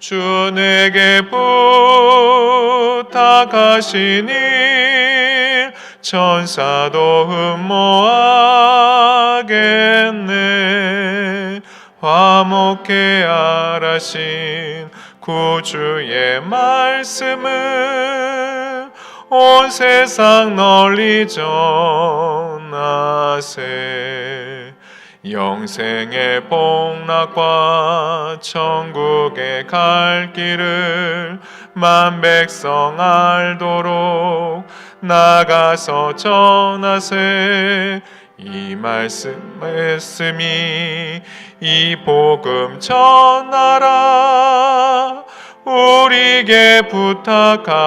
주 내게 부탁하신 일 천사도 흠모하겠네. 화목해 하라신 구주의 말씀을 온 세상 널리 전하세 영생의 복락과 천국에 갈 길을 만 백성 알도록 나가서 전하세. 이 말씀 말씀이 이 복음 전하라. 우리에게 부탁하셨네.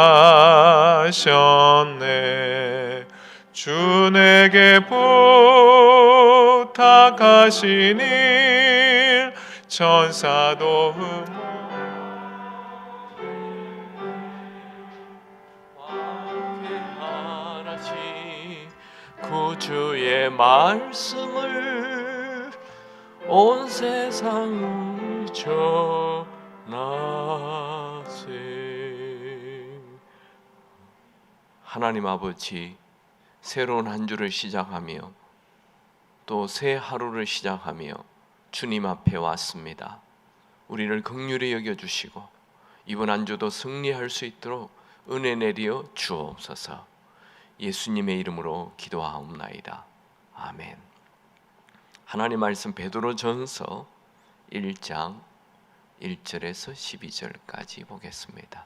주 내게 부 탁하신 일 천사도 하나시 구주의 말씀을 온 세상을 전하세 하나님 아버지 새로운 한 주를 시작하며 또 새 하루를 시작하며 주님 앞에 왔습니다. 우리를 극률히 여겨 주시고 이번 한 주도 승리할 수 있도록 은혜 내려 주옵소서. 예수님의 이름으로 기도하옵나이다. 아멘. 하나님 말씀 베드로전서 1장 1절에서 12절까지 보겠습니다.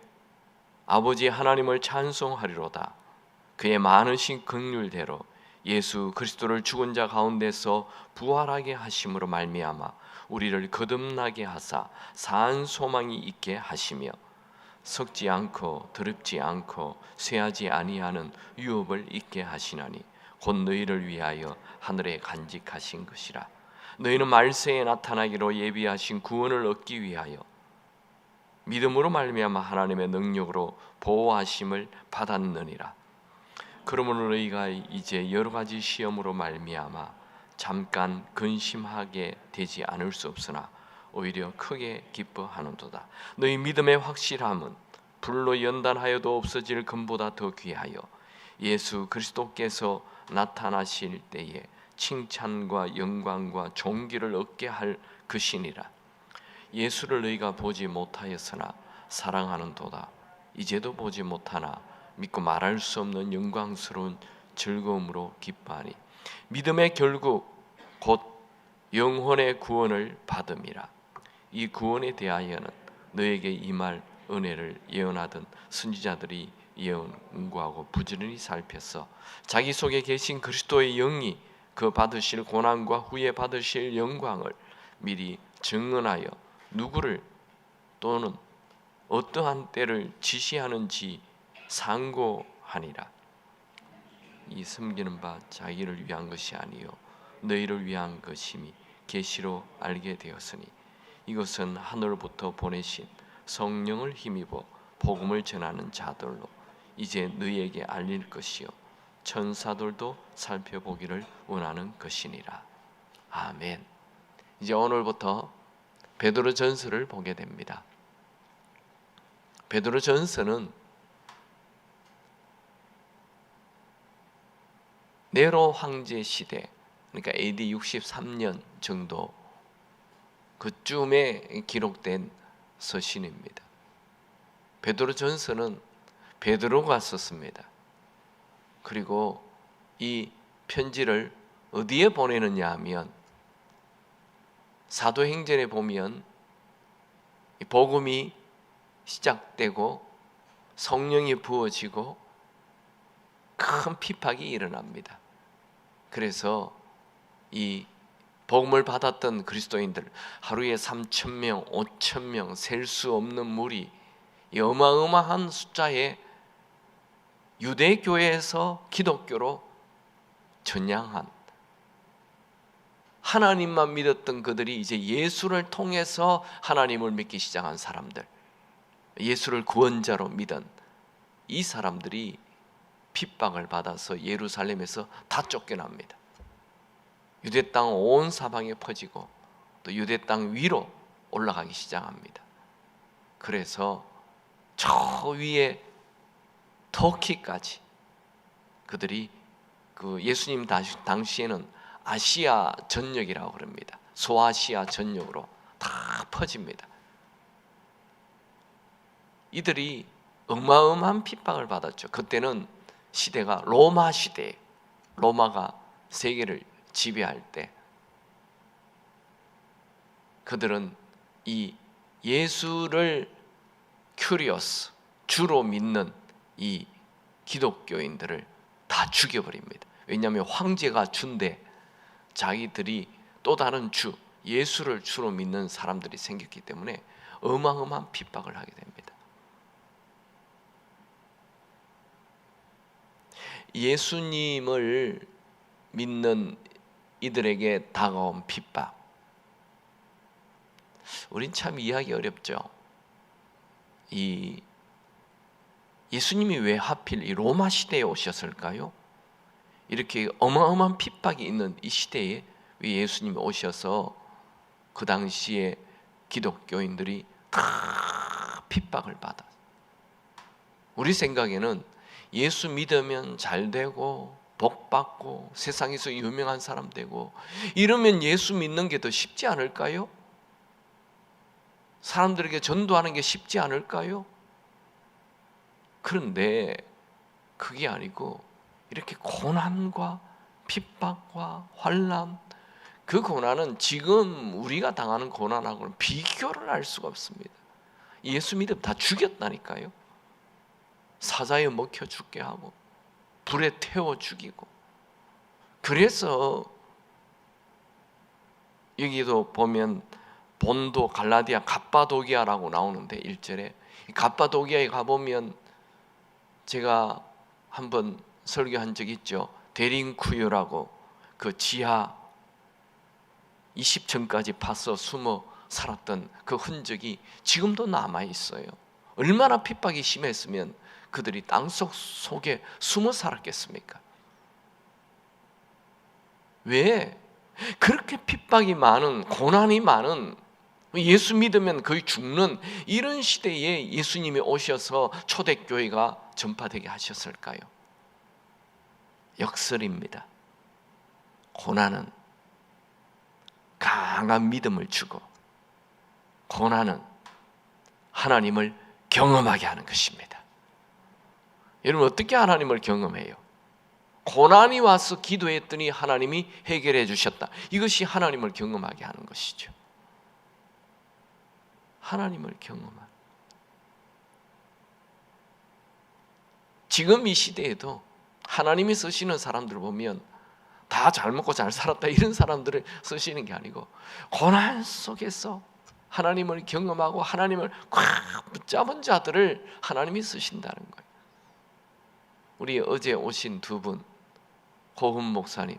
아버지 하나님을 찬송하리로다. 그의 많으신 긍휼대로 예수 그리스도를 죽은 자 가운데서 부활하게 하심으로 말미암아 우리를 거듭나게 하사 산 소망이 있게 하시며 썩지 않고 더럽지 않고 쇠하지 아니하는 유업을 있게 하시나니 곧 너희를 위하여 하늘에 간직하신 것이라 너희는 말세에 나타나기로 예비하신 구원을 얻기 위하여 믿음으로 말미암아 하나님의 능력으로 보호하심을 받았느니라. 그러므로 너희가 이제 여러 가지 시험으로 말미암아 잠깐 근심하게 되지 않을 수 없으나 오히려 크게 기뻐하는도다. 너희 믿음의 확실함은 불로 연단하여도 없어질 금보다 더 귀하여 예수 그리스도께서 나타나실 때에 칭찬과 영광과 존귀를 얻게 할 것이니라. 예수를 너희가 보지 못하였으나 사랑하는도다. 이제도 보지 못하나 믿고 말할 수 없는 영광스러운 즐거움으로 기뻐하니 믿음의 결국 곧 영혼의 구원을 받음이라. 이 구원에 대하여는 너에게 임할 은혜를 예언하던 선지자들이 예언하고 부지런히 살폈어. 자기 속에 계신 그리스도의 영이 그 받으실 고난과 후에 받으실 영광을 미리 증언하여 누구를 또는 어떠한 때를 지시하는지 상고하니라. 이 섬기는 바 자기를 위한 것이 아니요 너희를 위한 것임이 계시로 알게 되었으니 이것은 하늘부터 보내신 성령을 힘입어 복음을 전하는 자들로 이제 너희에게 알릴 것이요 천사들도 살펴보기를 원하는 것이니라. 아멘. 이제 오늘부터 베드로 전서를 보게 됩니다. 베드로 전서는 네로 황제 시대 그러니까 AD 63년 정도 그쯤에 기록된 서신입니다. 베드로 전서는 베드로가 썼습니다. 그리고 이 편지를 어디에 보내느냐 하면 사도행전에 보면 이 복음이 시작되고 성령이 부어지고 큰 핍박이 일어납니다. 그래서 이 복음을 받았던 그리스도인들 하루에 3천 명, 5천 명, 셀 수 없는 무리 이 어마어마한 숫자의 유대 교회에서 기독교로 전향한 하나님만 믿었던 그들이 이제 예수를 통해서 하나님을 믿기 시작한 사람들, 예수를 구원자로 믿은 이 사람들이 핍박을 받아서 예루살렘에서 다 쫓겨납니다. 유대 땅 온 사방에 퍼지고 또 유대 땅 위로 올라가기 시작합니다. 그래서 저 위에 터키까지 그들이 그 예수님 당시- 당시에는 아시아 전역이라고 그럽니다. 소아시아 전역으로 다 퍼집니다. 이들이 어마어마한 핍박을 받았죠. 그때는 시대가 로마 시대, 로마가 세계를 지배할 때 그들은 이 예수를 큐리오스 주로 믿는 이 기독교인들을 다 죽여버립니다. 왜냐하면 황제가 준대 자기들이 또 다른 주 예수를 주로 믿는 사람들이 생겼기 때문에 어마어마한 핍박을 하게 됩니다. 예수님을 믿는 이들에게 다가온 핍박. 우린 참 이해하기 어렵죠. 이 예수님이 왜 하필 이 로마 시대에 오셨을까요? 이렇게 어마어마한 핍박이 있는 이 시대에 왜 예수님이 오셔서 그 당시에 기독교인들이 다 핍박을 받아. 우리 생각에는 예수 믿으면 잘 되고 복 받고 세상에서 유명한 사람 되고 이러면 예수 믿는 게 더 쉽지 않을까요? 사람들에게 전도하는 게 쉽지 않을까요? 그런데 그게 아니고 이렇게 고난과 핍박과 환란 그 고난은 지금 우리가 당하는 고난하고는 비교를 할 수가 없습니다. 예수 믿음 다 죽였다니까요. 사자에 먹혀 죽게 하고 불에 태워 죽이고 그래서 여기도 보면 본도 갈라디아 갑바도기아라고 나오는데 1절에 갑바도기아에 가보면 제가 한번 설교한 적 있죠. 데링쿠유라고 그 지하 20층까지 파서 숨어 살았던 그 흔적이 지금도 남아 있어요. 얼마나 핍박이 심했으면 그들이 땅속 속에 숨어 살았겠습니까? 왜 그렇게 핍박이 많은 고난이 많은 예수 믿으면 거의 죽는 이런 시대에 예수님이 오셔서 초대교회가 전파되게 하셨을까요? 역설입니다. 고난은 강한 믿음을 주고 고난은 하나님을 경험하게 하는 것입니다. 여러분 어떻게 하나님을 경험해요? 고난이 와서 기도했더니 하나님이 해결해 주셨다. 이것이 하나님을 경험하게 하는 것이죠. 하나님을 경험한. 지금 이 시대에도 하나님이 쓰시는 사람들 보면 다 잘 먹고 잘 살았다 이런 사람들을 쓰시는 게 아니고 고난 속에서 하나님을 경험하고 하나님을 꽉 붙잡은 자들을 하나님이 쓰신다는 거예요. 우리 어제 오신 두 분, 고훈 목사님,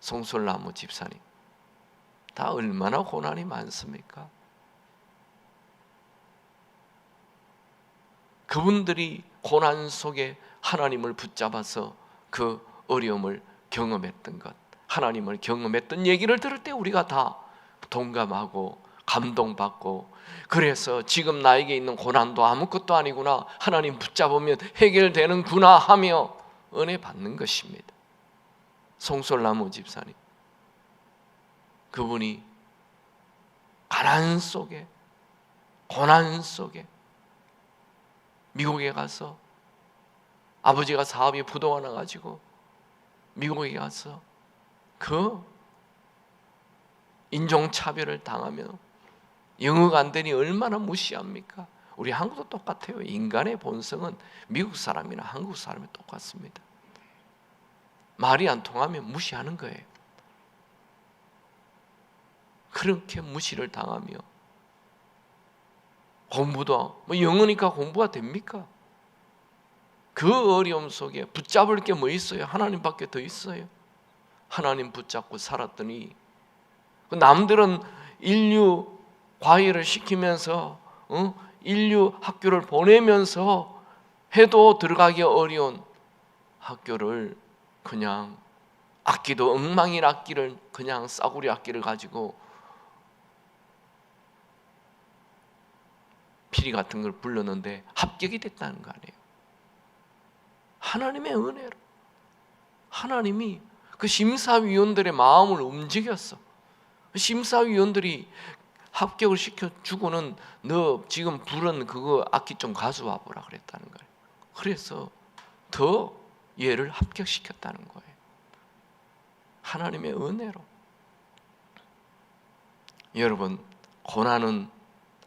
송솔나무 집사님, 다 얼마나 고난이 많습니까? 그분들이 고난 속에 하나님을 붙잡아서 그 어려움을 경험했던 것, 하나님을 경험했던 얘기를 들을 때 우리가 다 동감하고 감동받고 그래서 지금 나에게 있는 고난도 아무것도 아니구나 하나님 붙잡으면 해결되는구나 하며 은혜 받는 것입니다. 송솔나무 집사님 그분이 가난 속에 고난 속에 미국에 가서 아버지가 사업이 부도가 나가지고 미국에 가서 그 인종차별을 당하며 영어가 안 되니 얼마나 무시합니까? 우리 한국도 똑같아요. 인간의 본성은 미국 사람이나 한국 사람이 똑같습니다. 말이 안 통하면 무시하는 거예요. 그렇게 무시를 당하며 공부도 뭐 영어니까 공부가 됩니까? 그 어려움 속에 붙잡을 게 뭐 있어요? 하나님밖에 더 있어요. 하나님 붙잡고 살았더니 그 남들은 인류 과외를 시키면서 어? 인류 학교를 보내면서 해도 들어가기 어려운 학교를 그냥 악기도 엉망인 악기를 그냥 싸구려 악기를 가지고 피리 같은 걸 불렀는데 합격이 됐다는 거 아니에요. 하나님의 은혜로 하나님이 그 심사위원들의 마음을 움직였어. 그 심사위원들이 합격을 시켜 주고는 너 지금 부른 그거 악기 좀 가져와 보라 그랬다는 거예요. 그래서 더 얘를 합격시켰다는 거예요. 하나님의 은혜로. 여러분, 고난은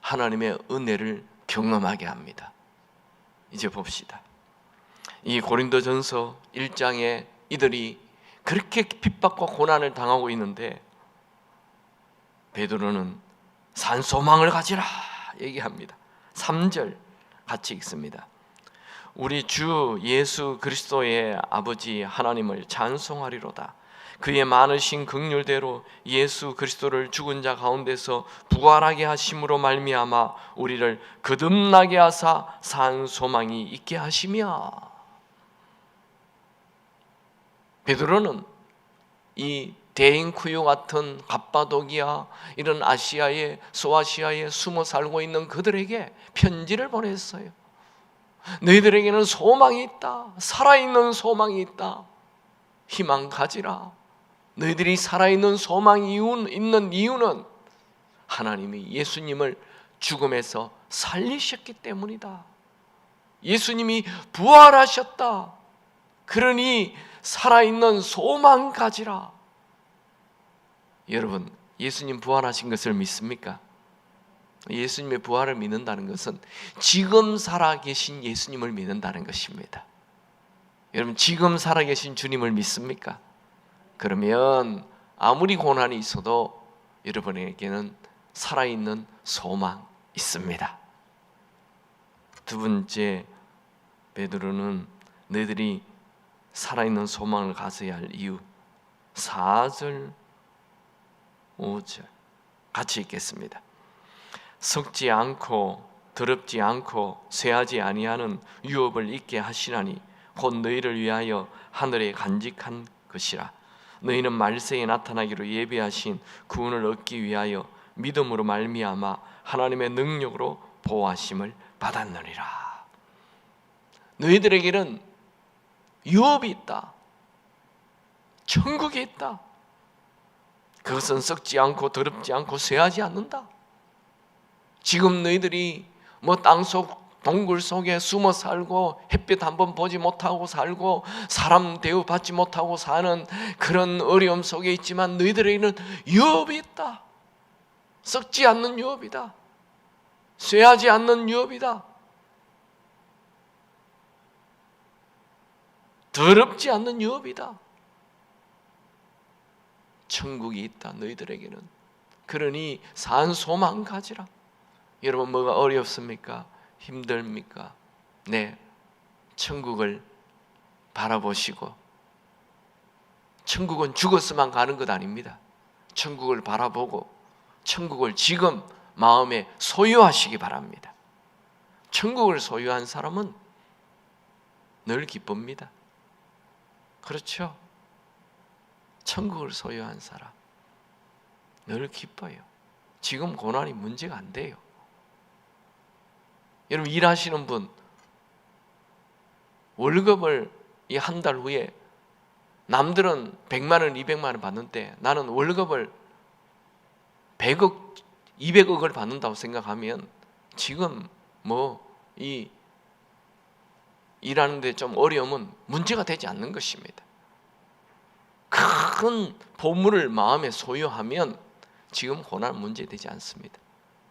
하나님의 은혜를 경험하게 합니다. 이제 봅시다. 이 고린도전서 1장에 이들이 그렇게 핍박과 고난을 당하고 있는데 베드로는 산 소망을 가지라 얘기합니다. 3절 같이 읽습니다. 우리 주 예수 그리스도의 아버지 하나님을 찬송하리로다. 그의 많으신 긍휼대로 예수 그리스도를 죽은 자 가운데서 부활하게 하심으로 말미암아 우리를 거듭나게 하사 산 소망이 있게 하시며 베드로는 이 대인쿠유 같은 갑바도기아 이런 아시아의 소아시아에 숨어 살고 있는 그들에게 편지를 보냈어요. 너희들에게는 소망이 있다. 살아있는 소망이 있다. 희망 가지라. 너희들이 살아있는 소망이 있는 이유는 하나님이 예수님을 죽음에서 살리셨기 때문이다. 예수님이 부활하셨다. 그러니 살아있는 소망 가지라. 여러분, 예수님 부활하신 것을 믿습니까? 예수님의 부활을 믿는다는 것은 지금 살아계신 예수님을 믿는다는 것입니다. 여러분, 지금 살아계신 주님을 믿습니까? 그러면 아무리 고난이 있어도 여러분에게는 살아있는 소망 있습니다. 두 번째 베드로는 너희들이 살아있는 소망을 가져야 할 이유. 4절 5절 같이 읽겠습니다. 썩지 않고 더럽지 않고 쇠하지 아니하는 유업을 잊게 하시나니 곧 너희를 위하여 하늘에 간직한 것이라. 너희는 말세에 나타나기로 예비하신 구원을 얻기 위하여 믿음으로 말미암아 하나님의 능력으로 보호하심을 받았느니라. 너희들에게는 유업이 있다 천국이 있다 그것은 썩지 않고 더럽지 않고 쇠하지 않는다 지금 너희들이 뭐 땅속 동굴 속에 숨어 살고 햇빛 한 번 보지 못하고 살고 사람 대우 받지 못하고 사는 그런 어려움 속에 있지만 너희들에게는 유업이 있다. 썩지 않는 유업이다. 쇠하지 않는 유업이다. 더럽지 않는 유업이다. 천국이 있다. 너희들에게는. 그러니 산 소망 가지라. 여러분 뭐가 어렵습니까? 힘듭니까? 네. 천국을 바라보시고 천국은 죽었으면 가는 것 아닙니다. 천국을 바라보고 천국을 지금 마음에 소유하시기 바랍니다. 천국을 소유한 사람은 늘 기쁩니다. 그렇죠? 천국을 소유한 사람 늘 기뻐요. 지금 고난이 문제가 안 돼요. 여러분 일하시는 분 월급을 이 한 달 후에 남들은 100만 원, 200만 원 받는데 나는 월급을 100억, 200억을 받는다고 생각하면 지금 뭐 이 일하는데 좀 어려움은 문제가 되지 않는 것입니다. 큰 보물을 마음에 소유하면 지금 고난 문제 되지 않습니다.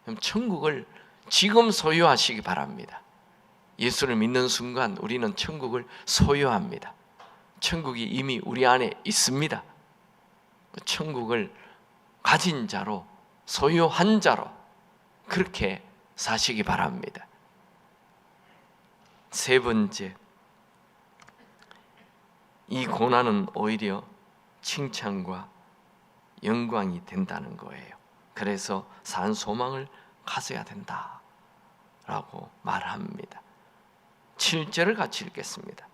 그럼 천국을 지금 소유하시기 바랍니다. 예수를 믿는 순간 우리는 천국을 소유합니다. 천국이 이미 우리 안에 있습니다. 그 천국을 가진 자로 소유한 자로 그렇게 사시기 바랍니다. 세 번째, 이 고난은 오히려 칭찬과 영광이 된다는 거예요. 그래서 산 소망을 가져야 된다 라고 말합니다. 7절을 같이 읽겠습니다.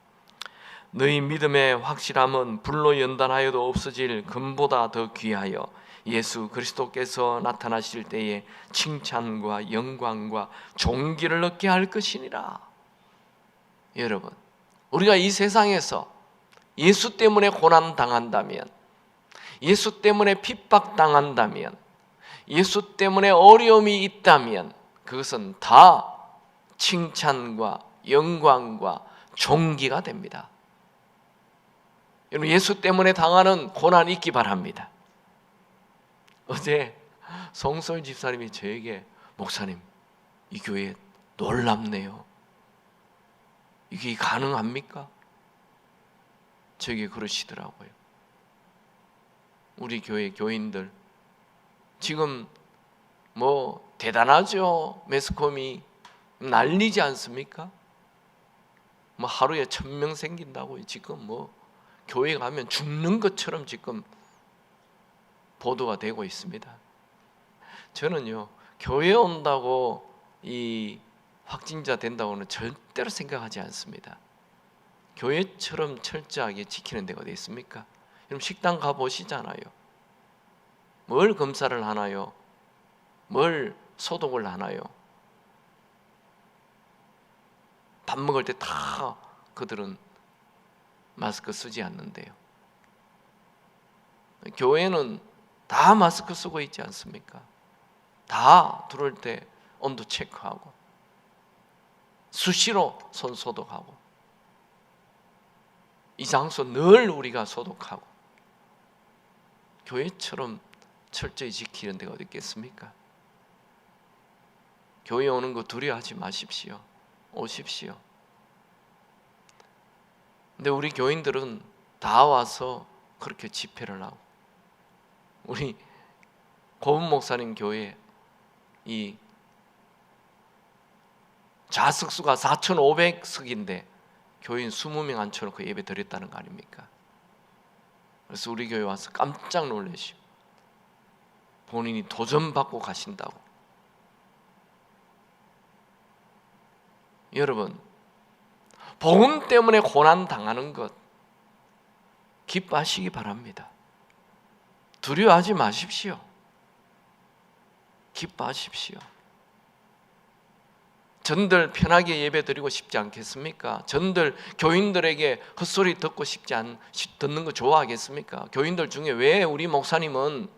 너희 믿음의 확실함은 불로 연단하여도 없어질 금보다 더 귀하여 예수 그리스도께서 나타나실 때에 칭찬과 영광과 존귀를 얻게 할 것이니라. 여러분, 우리가 이 세상에서 예수 때문에 고난 당한다면, 예수 때문에 핍박 당한다면, 예수 때문에 어려움이 있다면 그것은 다 칭찬과 영광과 존귀가 됩니다. 여러분 예수 때문에 당하는 고난 있기 바랍니다. 어제 송솔 집사님이 저에게 목사님 이 교회 놀랍네요. 이게 가능합니까? 저에게 그러시더라고요. 우리 교회 교인들 지금 뭐 대단하죠 매스컴이 난리지 않습니까? 뭐 하루에 천 명 생긴다고 지금 뭐 교회 가면 죽는 것처럼 지금 보도가 되고 있습니다. 저는요 교회 온다고 이 확진자 된다고는 절대로 생각하지 않습니다. 교회처럼 철저하게 지키는 데가 어디 있습니까? 여러분 식당 가 보시잖아요. 뭘 검사를 하나요? 뭘 소독을 하나요? 밥 먹을 때 다 그들은 마스크 쓰지 않는데요. 교회는 다 마스크 쓰고 있지 않습니까? 다 들어올 때 온도 체크하고 수시로 손 소독하고 이 장소 늘 우리가 소독하고 교회처럼 철저히 지키는 데가 어디 있겠습니까? 교회 오는 거 두려워하지 마십시오. 오십시오. 근데 우리 교인들은 다 와서 그렇게 집회를 하고 우리 고은 목사님 교회 이 좌석수가 4,500석인데 교인 20명 앉혀놓고 예배 드렸다는 거 아닙니까? 그래서 우리 교회 와서 깜짝 놀라시고 본인이 도전받고 가신다고 여러분 복음 때문에 고난 당하는 것 기뻐하시기 바랍니다. 두려워하지 마십시오. 기뻐하십시오. 전들 편하게 예배 드리고 싶지 않겠습니까? 전들 교인들에게 헛소리 듣고 싶지 않 듣는 거 좋아하겠습니까? 교인들 중에 왜 우리 목사님은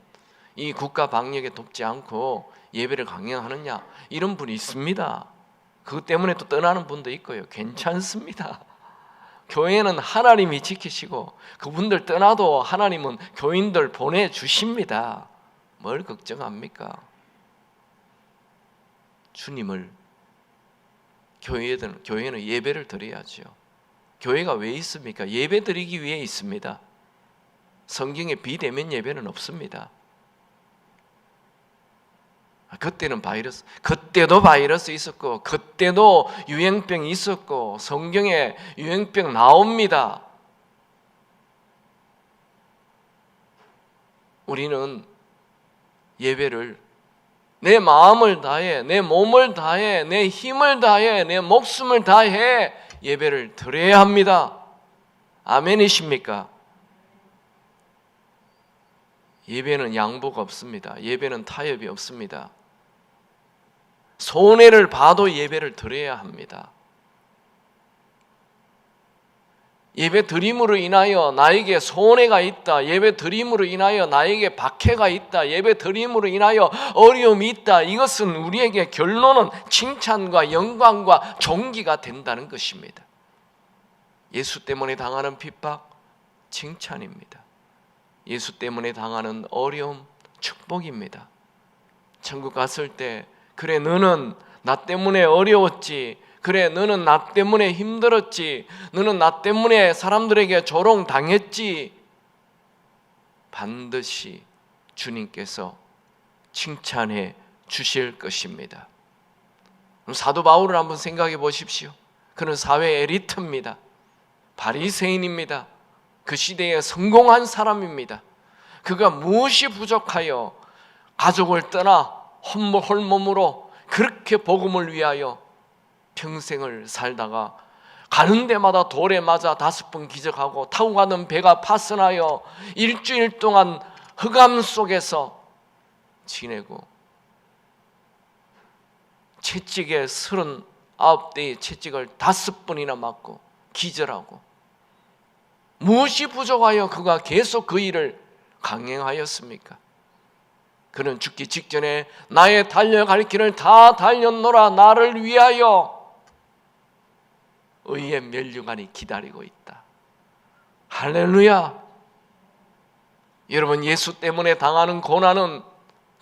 이 국가 방역에 돕지 않고 예배를 강행하느냐 이런 분이 있습니다. 그것 때문에 또 떠나는 분도 있고요. 괜찮습니다. 교회는 하나님이 지키시고 그분들 떠나도 하나님은 교인들 보내 주십니다. 뭘 걱정합니까? 주님을 교회는 교회는 예배를 드려야죠. 교회가 왜 있습니까? 예배 드리기 위해 있습니다. 성경에 비대면 예배는 없습니다. 그때는 바이러스, 그때도 바이러스 있었고, 그때도 유행병 있었고, 성경에 유행병 나옵니다. 우리는 예배를 내 마음을 다해, 내 몸을 다해, 내 힘을 다해, 내 목숨을 다해 예배를 드려야 합니다. 아멘이십니까? 예배는 양보가 없습니다. 예배는 타협이 없습니다. 손해를 봐도 예배를 드려야 합니다. 예배 드림으로 인하여 나에게 손해가 있다. 예배 드림으로 인하여 나에게 박해가 있다. 예배 드림으로 인하여 어려움이 있다. 이것은 우리에게 결론은 칭찬과 영광과 존귀가 된다는 것입니다. 예수 때문에 당하는 핍박 칭찬입니다. 예수 때문에 당하는 어려움 축복입니다. 천국 갔을 때 그래 너는 나 때문에 어려웠지. 그래, 너는 나 때문에 힘들었지. 너는 나 때문에 사람들에게 조롱 당했지. 반드시 주님께서 칭찬해 주실 것입니다. 사도 바울을 한번 생각해 보십시오. 그는 사회 에리트입니다. 바리새인입니다. 그 시대에 성공한 사람입니다. 그가 무엇이 부족하여 가족을 떠나 홀몸으로 그렇게 복음을 위하여 평생을 살다가 가는 데마다 돌에 맞아 다섯 번 기적하고 타고 가는 배가 파손하여 일주일 동안 흑암 속에서 지내고 채찍에 서른 아홉 대의 채찍을 다섯 번이나 맞고 기절하고 무엇이 부족하여 그가 계속 그 일을 강행하였습니까? 그는 죽기 직전에 나의 달려갈 길을 다 달렸노라 나를 위하여 의의 멸류관이 기다리고 있다. 할렐루야. 여러분 예수 때문에 당하는 고난은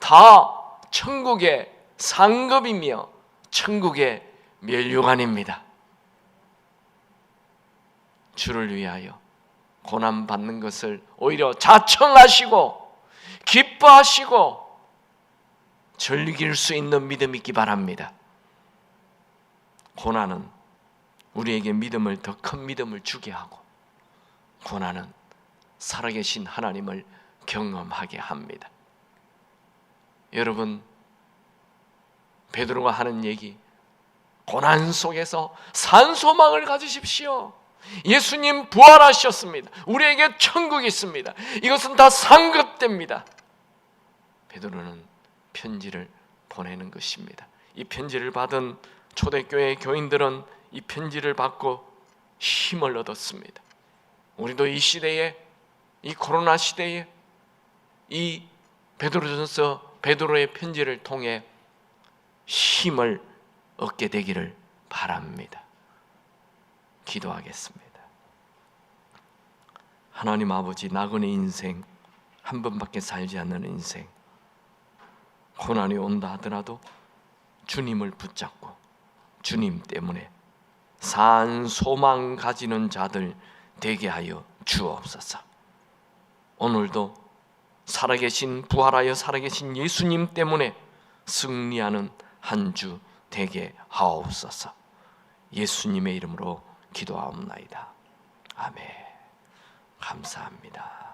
다 천국의 상급이며 천국의 멸류관입니다. 주를 위하여 고난 받는 것을 오히려 자청하시고 기뻐하시고 즐길 수 있는 믿음 있기 바랍니다. 고난은 우리에게 믿음을 더 큰 믿음을 주게 하고 고난은 살아계신 하나님을 경험하게 합니다. 여러분 베드로가 하는 얘기 고난 속에서 산소망을 가지십시오. 예수님 부활하셨습니다. 우리에게 천국이 있습니다. 이것은 다 상급됩니다. 베드로는 편지를 보내는 것입니다. 이 편지를 받은 초대교회 교인들은 이 편지를 받고 힘을 얻었습니다. 우리도 이 시대에 이 코로나 시대에 이 베드로전서 베드로의 편지를 통해 힘을 얻게 되기를 바랍니다. 기도하겠습니다. 하나님 아버지 나그네 인생 한 번밖에 살지 않는 인생 고난이 온다 하더라도 주님을 붙잡고 주님 때문에 산 소망 가지는 자들 되게 하여 주옵소서. 오늘도 살아계신 부활하여 살아계신 예수님 때문에 승리하는 한 주 되게 하옵소서. 예수님의 이름으로 기도하옵나이다. 아멘. 감사합니다.